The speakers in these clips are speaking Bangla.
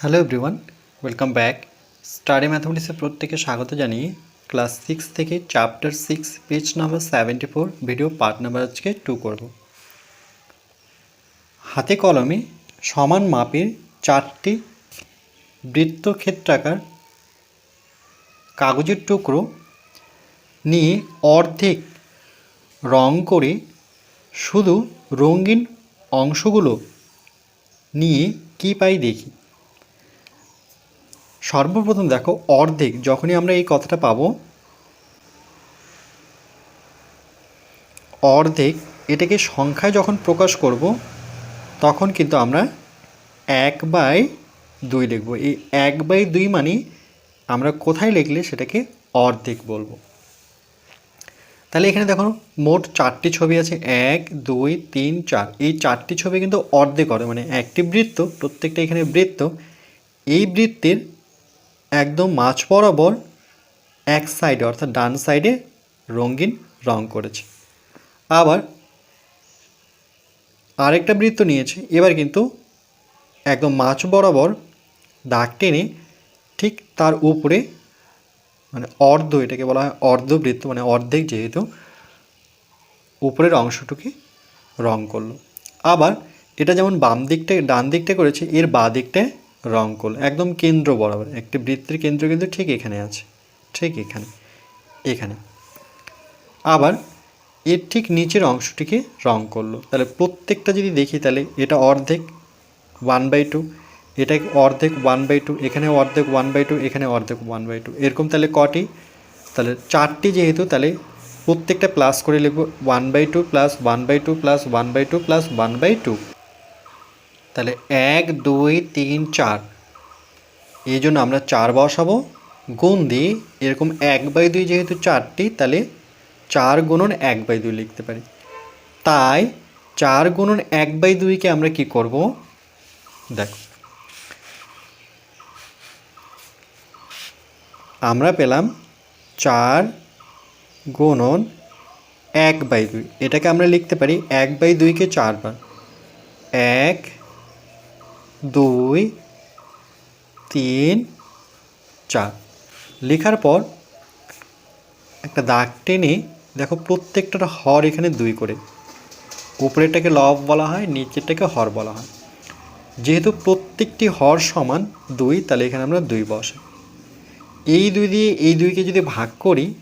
Hello everyone welcome back study ম্যাথামেটিক্সে প্রত্যেকে স্বাগত জানিয়ে ক্লাস সিক্স থেকে chapter six page number seventy four video part number আজকে টু করব। হাতে কলমে সমান মাপের চারটি বৃত্তক্ষেত্রাকার কাগজের টুকরো নিয়ে অর্ধেক রং করে শুধু রঙিন অংশগুলো নিয়ে কী পাই দেখি। সর্বপ্রথম দেখো অর্ধেক, যখনই আমরা এই কথাটা পাবো, অর্ধেক এটাকে সংখ্যায় যখন প্রকাশ করব, তখন কিন্তু আমরা এক বাই দুই লিখব। এই এক বাই দুই মানে আমরা কোথায় লিখলে সেটাকে অর্ধেক বলব? তাহলে এখানে দেখো মোট চারটি ছবি আছে, এক, দুই, তিন, চার। এই চারটি ছবি কিন্তু অর্ধেক হবে মানে একটি বৃত্ত, প্রত্যেকটা এখানে বৃত্ত। এই বৃত্তের একদম মাঝ বরাবর এক সাইডে অর্থাৎ ডান সাইডে রঙিন রং করেছে। আবার আরেকটা বৃত্ত নিয়েছে, এবার কিন্তু একদম মাঝ বরাবর দাগ টেনে ঠিক তার উপরে মানে অর্ধ, এটাকে বলা হয় অর্ধবৃত্ত মানে অর্ধেক যেহেতু উপরের অংশটুকে রং করল। আবার এটা যেমন বাম দিকটা ডান দিকটা করেছে, এর বা দিকটায় রং করল একদম কেন্দ্র বরাবর, একটি বৃত্তের কেন্দ্র কিন্তু ঠিক এখানে আছে, ঠিক এখানে এখানে। আবার এর ঠিক নিচের অংশটিকে রং করল। তাহলে প্রত্যেকটা যদি দেখি তাহলে এটা অর্ধেক ওয়ান বাই টু এটা অর্ধেক ওয়ান বাই টু এখানে অর্ধেক ওয়ান বাই টু এখানে অর্ধেক ওয়ান বাই টু এরকম তাহলে কটি? তাহলে চারটি যেহেতু, তাহলে প্রত্যেকটা প্লাস করে লিখব one by two plus one by two plus one by two plus one by two তাহলে এক, দুই, তিন, চার। এই জন্য আমরা চার বসাবো। গুণ দিয়ে এরকম এক বাই দুই যেহেতু চারটি, তাহলে চার গুণন এক বাই দুই লিখতে পারি। তাই চার গুণন এক বাই দুইকে আমরা কি করব? দেখো। আমরা পেলাম চার গুণন এক বাই দুই। এটাকে আমরা লিখতে পারি এক বাই দুইকে চারবার। এক দুই, তিন, চার। লেখার পর একটা দাগ টেনে দেখো প্রত্যেকটা হর এখানে দুই করে। উপরেরটাকে লব বলা হয়, নিচেরটাকে হর বলা হয়। যেহেতু প্রত্যেকটি হর সমান দুই, তাহলে এখানে আমরা দুই বসাই। এই দুই দিয়ে এই দুইকে যদি ভাগ করি,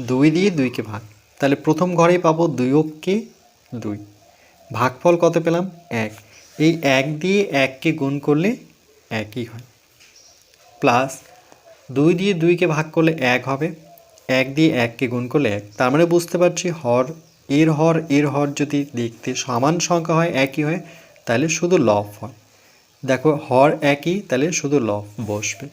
দুই দিয়ে দুইকে ভাগ, তাহলে প্রথম ঘরেই পাবো দুই অক্ষে দুই। ভাগফল কত পেলাম? এক। এই এক দিয়ে এককে গুণ করলে একই হয়। প্লাস দুই দিয়ে দুইকে ভাগ করলে এক হবে। এক দিয়ে এককে গুণ করলে এক। তার মানে বুঝতে পারছি হর, এর হর এর হর যদি দেখতে সমান সংখ্যা হয়, একই হয়, তাহলে শুধু লফ হয়। দেখো, হর একই, তাহলে শুধু লফ বসবে।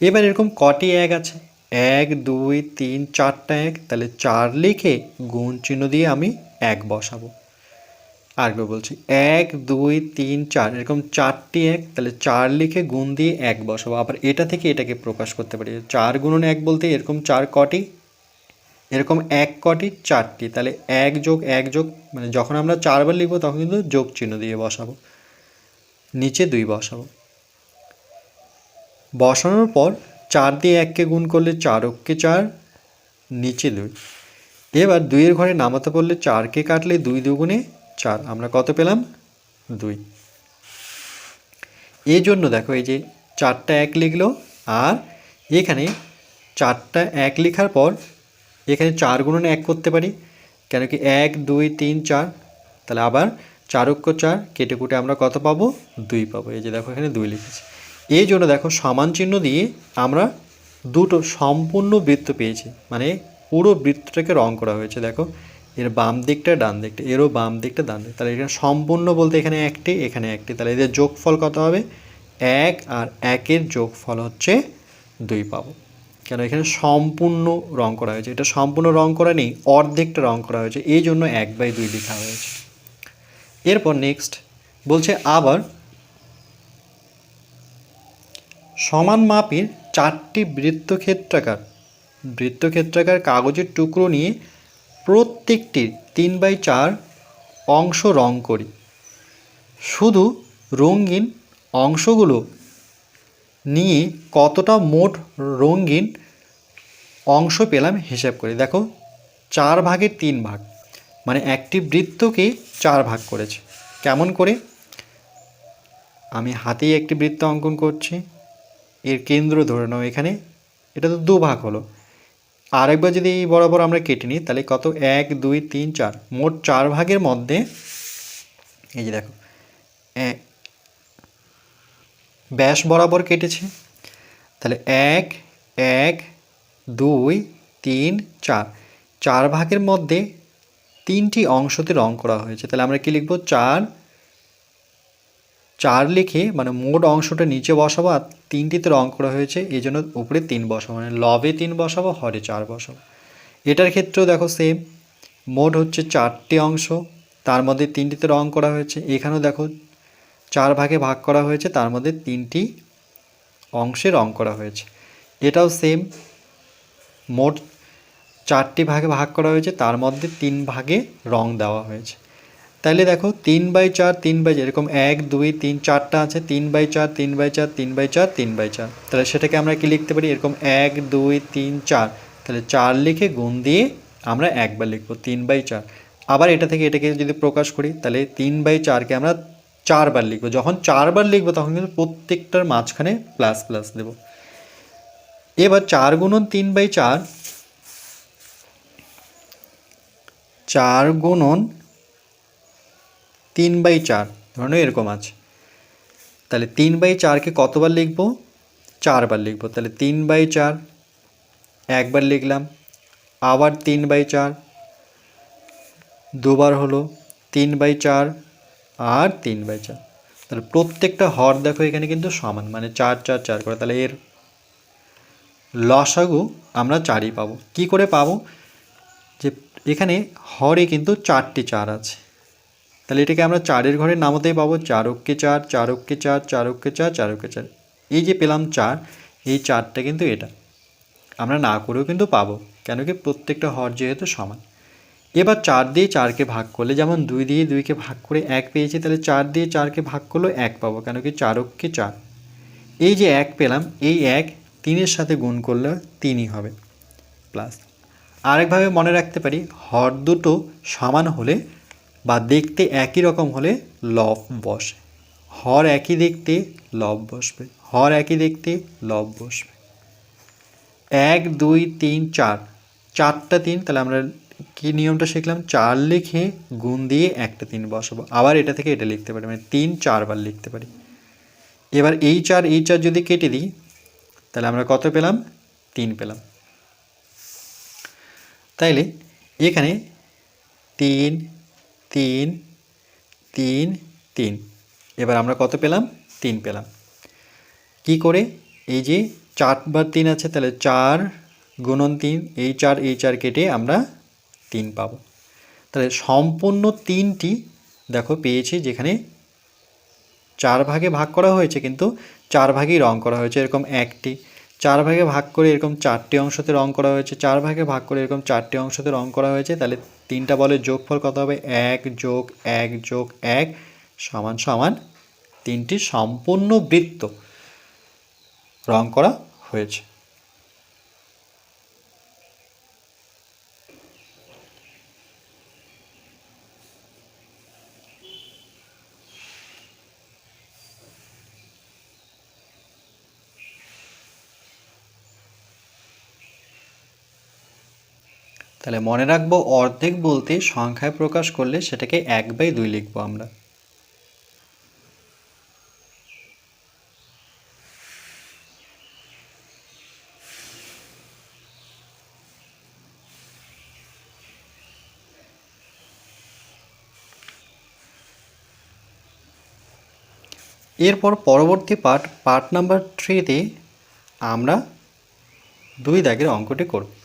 এবার এরকম কটি এক আছে? এক, দুই, তিন, চারটা এক, তাহলে চার লিখে গুণ চিহ্ন দিয়ে আমি এক বসাবো। আরেকবার বলছি। এক, দুই, তিন, চার, এরকম চারটি এক, তাহলে চার লিখে গুণ দিয়ে এক বসাবো। আবার এটা থেকে এটাকে প্রকাশ করতে পারি। চার গুণন এক বলতে এরকম চার কটি, এরকম এক কটি চারটি। তাহলে এক যোগ এক যোগ মানে যখন আমরা চারবার লিখব তখন কিন্তু যোগ চিহ্ন দিয়ে বসাবো। নিচে দুই বসাবো। বসানোর পর চার দিয়ে এককে গুণ করলে চার অক্ষে চার, নিচে দুই। এবার দুইয়ের ঘরে নামাতে পড়লে চারকে কাটলে দুই দুগুণে চার। আমরা কত পেলাম? দুই। এই জন্য দেখো এই যে চারটা এক লিখলো, আর এখানে চারটা এক লেখার পর এখানে চার গুণন এক করতে পারি। কেন কি এক, দুই, তিন, চার। তাহলে আবার চার অক্ষ চার, কেটে কুটে আমরা কত পাবো? দুই পাবো। এই যে দেখো এখানে দুই লিখেছি। এই জন্য দেখো সমান চিহ্ন দিয়ে আমরা দুটো সম্পূর্ণ বৃত্ত পেয়েছি। মানে পুরো বৃত্তটাকে রং করা হয়েছে, দেখো। এর বাম দিকটা, ডান দিকটা, এরও বাম দিকটা, ডান দিক। তাহলে এখানে সম্পূর্ণ বলতে এখানে একটি এখানে একটি। তাহলে এদের যোগফল কত হবে? এক, আর একের যোগফল হচ্ছে দুই পাবো। কেন? এখানে সম্পূর্ণ রং করা হয়েছে। এটা সম্পূর্ণ রং করা নেই, অর্ধেকটা রং করা হয়েছে। এই জন্য এক বাই দুই লেখা হয়েছে। এরপর নেক্সট বলছে আবার সমান মাপের চারটি বৃত্তক্ষেত্রাকার বৃত্তক্ষেত্রাকার কাগজের টুকরো নিয়ে প্রত্যেকটির তিন বাই চার অংশ রং করি। শুধু রঙিন অংশগুলো নিয়ে কতটা মোট রঙিন অংশ পেলাম হিসাব করি। দেখো, চার ভাগের তিন ভাগ মানে একটি বৃত্তকে চার ভাগ করেছে। কেমন করে? আমি হাতেই একটি বৃত্ত অঙ্কন করছি, এর কেন্দ্র ধরে নাও এখানে, এটা তো দু ভাগ হলো আরেকবার যদি এই বরাবর আমরা কেটে নিই, তাহলে কত? এক, দুই, তিন, চার। মোট চার ভাগের মধ্যে, এই যে দেখো ব্যাস বরাবর কেটেছে। তাহলে এক এক, দুই, তিন, চার। চার ভাগের মধ্যে তিনটি অংশতে রং করা হয়েছে। তাহলে আমরা কি লিখব? চার চার লিখে মানে মোট অংশটা নিচে বসাবো আর তিনটিতে রং করা হয়েছে, এই জন্য উপরে তিন বসাবো মানে লবে তিন বসাবো, হরে চার বসাবো। এটার ক্ষেত্রেও দেখো সেম মোট হচ্ছে চারটি অংশ, তার মধ্যে তিনটিতে রং করা হয়েছে, এখানেও দেখো চার ভাগে ভাগ করা হয়েছে, তার মধ্যে তিনটি অংশে রং করা হয়েছে। এটাও সেম মোট চারটি ভাগে ভাগ করা হয়েছে, তার মধ্যে তিন ভাগে রং দেওয়া হয়েছে। তাহলে দেখো তিন বাই চার, তিন বাই চার, এরকম এক, দুই, তিন, চারটা আছে, তিন বাই চার, তিন বাই চার, তিন বাই চার, তিন বাই চার। তাহলে সেটাকে আমরা কি লিখতে পারি? এরকম এক, দুই, তিন, চার। তাহলে চার লিখে গুণ দিয়ে আমরা একবার লিখব তিন বাই চার। আবার এটা থেকে এটাকে যদি প্রকাশ করি, তাহলে তিন বাই চারকে আমরা চারবার লিখব। যখন চারবার লিখব, তখন কিন্তু প্রত্যেকটার মাঝখানে প্লাস প্লাস দেবো। এবার চার গুণন তিন বাই চার চার গুণন তিন বাই চার, ধরনের এরকম আছে। তাহলে তিন বাই চারকে কতবার লিখব? চারবার লিখব। তাহলে তিন বাই চার, একবার লিখলাম। আবার তিন বাই চার, দুবার হলো তিন বাই চার আর তিন বাই চার। তাহলে প্রত্যেকটা হর দেখো এখানে কিন্তু সমান মানে চার চার চার করে। তাহলে এর লসাগু আমরা চারই পাবো। কি করে পাবো? যে এখানে হরে কিন্তু চারটি চার আছে। তাহলে এটাকে আমরা চারের ঘরে নামতেই পাবো। চারককে চার চারককে চার চারককে চার চারককে চার। এই যে পেলাম চার, এই চারটা কিন্তু এটা। আমরা না করেও কিন্তু পাবো, কেন কি প্রত্যেকটা হর যেহেতু সমান। এবার চার দিয়ে চারকে ভাগ করলে, যেমন দুই দিয়ে দুইকে ভাগ করে এক পেয়েছি, তাহলে চার দিয়ে চারকে ভাগ করলেও এক পাবো, কেন কি চারককে চার। এই যে এক পেলাম, এই এক তিনের সাথে গুণ করলে তিনই হবে। প্লাস আরেকভাবে মনে রাখতে পারি, হর দুটো সমান হলে বা দেখতে একই রকম হলে লব বসে হর একই দেখতে লব বসবে। হর একই দেখতে লব বসবে। এক, দুই, তিন, চার। চারটা তিন, তাহলে আমরা কি নিয়মটা শিখলাম? চার লিখে গুণ দিয়ে একটা তিন বসাবো। আবার এটা থেকে এটা লিখতে পারি মানে তিন, চারবার লিখতে পারি। এবার এই চার এই চার যদি কেটে দিই, তাহলে আমরা কত পেলাম? তিন পেলাম। তাইলে এখানে তিন তিন তিন তিন। এবার আমরা কত পেলাম? তিন পেলাম। কি করে? এই যে চারবার তিন আছে, তাহলে চার গুণন তিন, এই চার এই চার কেটে আমরা তিন পাবো। তাহলে সম্পূর্ণ তিনটি দেখো পেয়েছি, যেখানে চার ভাগে ভাগ করা হয়েছে, কিন্তু চার ভাগেই রং করা হয়েছে, এরকম একটি। চার ভাগে ভাগ করে এরকম চারটি অংশতে রং করা হয়েছে। চার ভাগে ভাগ করে এরকম চারটি অংশতে রং করা হয়েছে, তাহলে তিনটা বলের যোগফল কত হবে? এক যোগ এক যোগ এক সমান সমান তিনটি সম্পূর্ণ বৃত্ত রং করা হয়েছে। তাহলে মনে রাখব অর্ধেক বলতে সংখ্যায় প্রকাশ করলে সেটাকে এক বাই দুই লিখব আমরা। এরপর পরবর্তী পার্ট পার্ট নাম্বার থ্রিতে আমরা দুই দাগের অঙ্কটি করব।